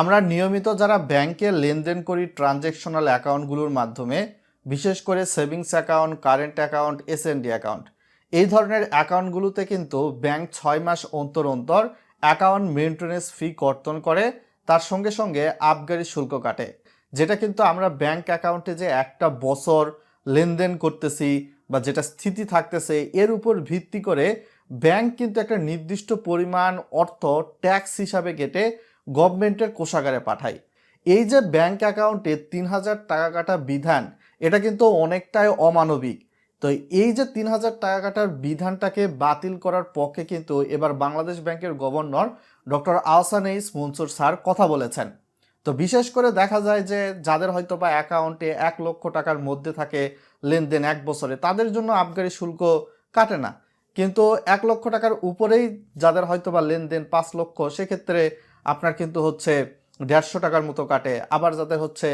আমরা নিয়মিত যারা ব্যাংকে লেনদেন করি ট্রানজ্যাকশনাল অ্যাকাউন্টগুলোর মাধ্যমে, বিশেষ করে savings account, current account, SND account, এই ধরনের অ্যাকাউন্টগুলোতে কিন্তু ব্যাংক ছয় মাস অন্তর অন্তর অ্যাকাউন্ট মেনটেন্যান্স ফি কর্তন করে, তার সঙ্গে সঙ্গে আবগারি শুল্ক কাটে। যেটা কিন্তু আমরা ব্যাংক অ্যাকাউন্টে যে একটা বছর লেনদেন করতেছি বা যেটা স্থিতি থাকতেছে, এর উপর ভিত্তি করে ব্যাংক কিন্তু একটা নির্দিষ্ট পরিমাণ অর্থ ট্যাক্স হিসাবে কেটে গভর্নমেন্টের কোষাগারে পাঠায় এই যে ব্যাংক অ্যাকাউন্টে তিন হাজার টাকা কাটা বিধান, এটা কিন্তু অনেকটাই অমানবিক। তো এই যে তিন হাজার টাকা কাটার বিধানটাকে বাতিল করার পক্ষে কিন্তু এবার বাংলাদেশ ব্যাংকের গভর্নর ডক্টর আহসানেইস মনসুর স্যার কথা বলেছেন। তো বিশেষ করে দেখা যায় যে যাদের হয়তো বা অ্যাকাউন্টে এক লক্ষ টাকার মধ্যে থাকে লেনদেন এক বছরে, তাদের জন্য আবগারি শুল্ক কাটে না। কিন্তু এক লক্ষ টাকার উপরেই যাদের হয়তো বা লেনদেন পাঁচ লক্ষ, সেক্ষেত্রে আপনার কিন্তু হচ্ছে দেড়শো টাকার মতো কাটে। আবার যাদের হচ্ছে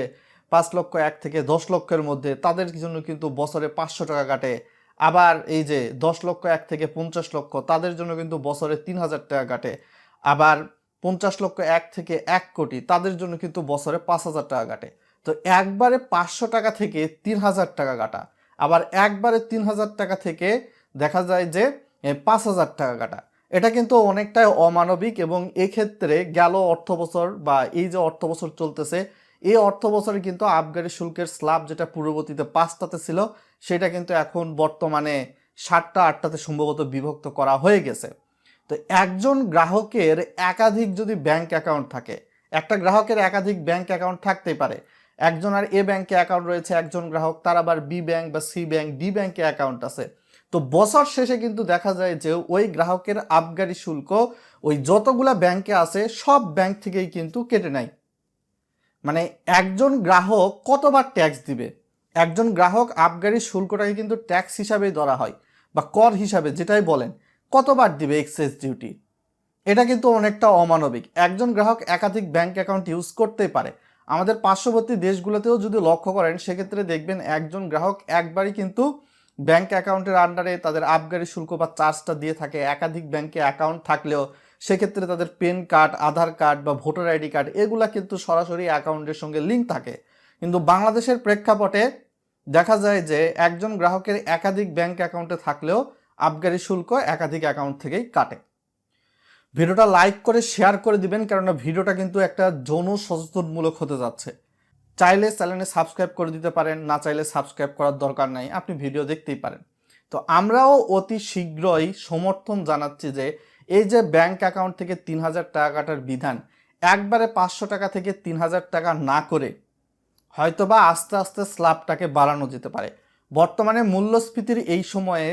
পাঁচ লক্ষ এক থেকে দশ লক্ষের মধ্যে, তাদের জন্য কিন্তু বছরে পাঁচশো টাকা কাটে। আবার এই যে দশ লক্ষ এক থেকে পঞ্চাশ লক্ষ, তাদের জন্য কিন্তু বছরে তিন হাজার টাকা কাটে। আবার পঞ্চাশ লক্ষ এক থেকে এক কোটি, তাদের জন্য কিন্তু বছরে পাঁচ হাজার টাকা কাটে। তো একবারে পাঁচশো টাকা থেকে তিন হাজার টাকা কাটা। আবার একবারে তিন হাজার টাকা থেকে দেখা যায় যে পাঁচ হাজার টাকা কাটা। এটা কিন্তু অনেকটাই অমানবিক এবং এক্ষেত্রে গেল অর্থ বছর বা এই যে অর্থ বছর চলতেছে, এই অর্থ বছরে কিন্তু আবগারি শুল্কের স্ল্যাব যেটা পূর্ববর্তীতে পাঁচটাতে ছিল, সেটা কিন্তু এখন বর্তমানে সাতটা, আটটাতে সম্ভবত বিভক্ত করা হয়ে গেছে। তো একজন গ্রাহকের একাধিক যদি ব্যাংক অ্যাকাউন্ট থাকে, একটা গ্রাহকের একাধিক ব্যাংক অ্যাকাউন্ট থাকতেই পারে। একজন আর এ ব্যাংকে অ্যাকাউন্ট রয়েছে, একজন গ্রাহক, তার আবার বি ব্যাংক বা সি ব্যাংক ডি ব্যাংকে অ্যাকাউন্ট আছে। তো বছর শেষে কিন্তু দেখা যায় যে ওই গ্রাহকের আবগারি শুল্ক ওই যতগুলা ব্যাংকে আছে, সব ব্যাংক থেকেই কিন্তু কেটে নেয়। মানে একজন গ্রাহক কতবার ট্যাক্স দিবে? একজন গ্রাহক আবগারি শুল্কটাকে কিন্তু ট্যাক্স হিসাবেই ধরা হয় বা কর হিসাবে যেটাই বলেন, কতবার দিবে এক্সেস ডিউটি? এটা কিন্তু অনেকটা অমানবিক। একজন গ্রাহক একাধিক ব্যাংক অ্যাকাউন্ট ইউজ করতেই পারে। আমাদের পার্শ্ববর্তী দেশগুলোতেও যদি লক্ষ্য করেন, সেক্ষেত্রে দেখবেন একজন গ্রাহক একবারই কিন্তু ব্যাংক অ্যাকাউন্টের আন্ডারে তাদের আবগারি শুল্ক বা চার্জটা দিয়ে থাকে, একাধিক ব্যাংকে অ্যাকাউন্ট থাকলেও সেক্ষেত্রে তাদের পেন কার্ড আধার কার্ড বা ভোটার আইডি কার্ড এগুলা কিন্তু সরাসরি অ্যাকাউন্টের সঙ্গে লিঙ্ক থাকে। কিন্তু বাংলাদেশের প্রেক্ষাপটে দেখা যায় যে একজন গ্রাহকের একাধিক ব্যাংক অ্যাকাউন্টে থাকলেও আবগারি শুল্ক একাধিক অ্যাকাউন্ট থেকেই কাটে। ভিডিওটা লাইক করে শেয়ার করে দিবেন, কেননা ভিডিওটা কিন্তু একটা যৌন সচেতনমূলক হতে যাচ্ছে। চাইলে চ্যানেলে সাবস্ক্রাইব করে দিতে পারেন, না চাইলে সাবস্ক্রাইব করার দরকার নাই, আপনি ভিডিও দেখতেই পারেন। তো আমরাও অতি শীঘ্রই সমর্থন জানাচ্ছি যে, এই যে ব্যাংক অ্যাকাউন্ট থেকে তিন হাজার টাকা কাটার বিধান, একবারে পাঁচশো টাকা থেকে তিন হাজার টাকা না করে হয়তোবা আস্তে আস্তে স্ল্যাবটাকে বাড়ানো যেতে পারে। বর্তমানে মূল্যস্ফীতির এই সময়ে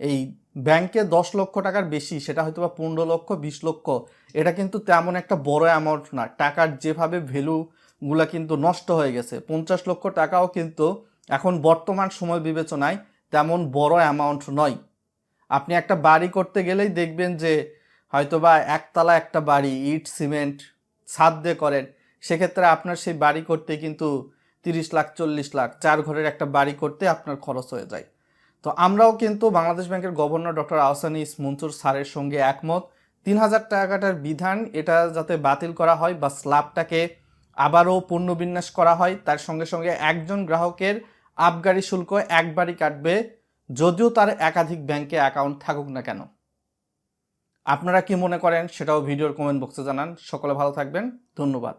এই ব্যাংকে দশ লক্ষ টাকার বেশি, সেটা হয়তো বা পনেরো লক্ষ, বিশ লক্ষ, এটা কিন্তু তেমন একটা বড় অ্যামাউন্ট না। টাকার যেভাবে ভ্যালুগুলা কিন্তু নষ্ট হয়ে গেছে। পঞ্চাশ লক্ষ টাকাও কিন্তু এখন বর্তমান সময় বিবেচনায় তেমন বড় অ্যামাউন্ট নয়। আপনি একটা বাড়ি করতে গেলেই দেখবেন যে হয়তোবা একতলা একটা বাড়ি, ইট, সিমেন্ট, ছাদ দিয়ে করেন। সেক্ষেত্রে আপনার সেই বাড়ি করতে কিন্তু তিরিশ লাখ, চল্লিশ লাখ, চার ঘরের একটা বাড়ি করতে আপনার খরচ হয়ে যায়। তো আমরাও কিন্তু বাংলাদেশ ব্যাংকের গভর্নর ডক্টর আহসানি মনসুর স্যারের সঙ্গে একমত। তিন হাজার টাকাটার বিধান এটা যাতে বাতিল করা হয় বা স্ল্যাবটাকে আবারও পুনর্বিন্যাস করা হয়। তার সঙ্গে সঙ্গে একজন গ্রাহকের আবগারি শুল্ক একবারই কাটবে, যদিও তার একাধিক ব্যাংকে অ্যাকাউন্ট থাকুক না কেন। আপনারা কি মনে করেন সেটাও ভিডিওর কমেন্ট বক্সে জানান। সকলে ভালো থাকবেন। ধন্যবাদ।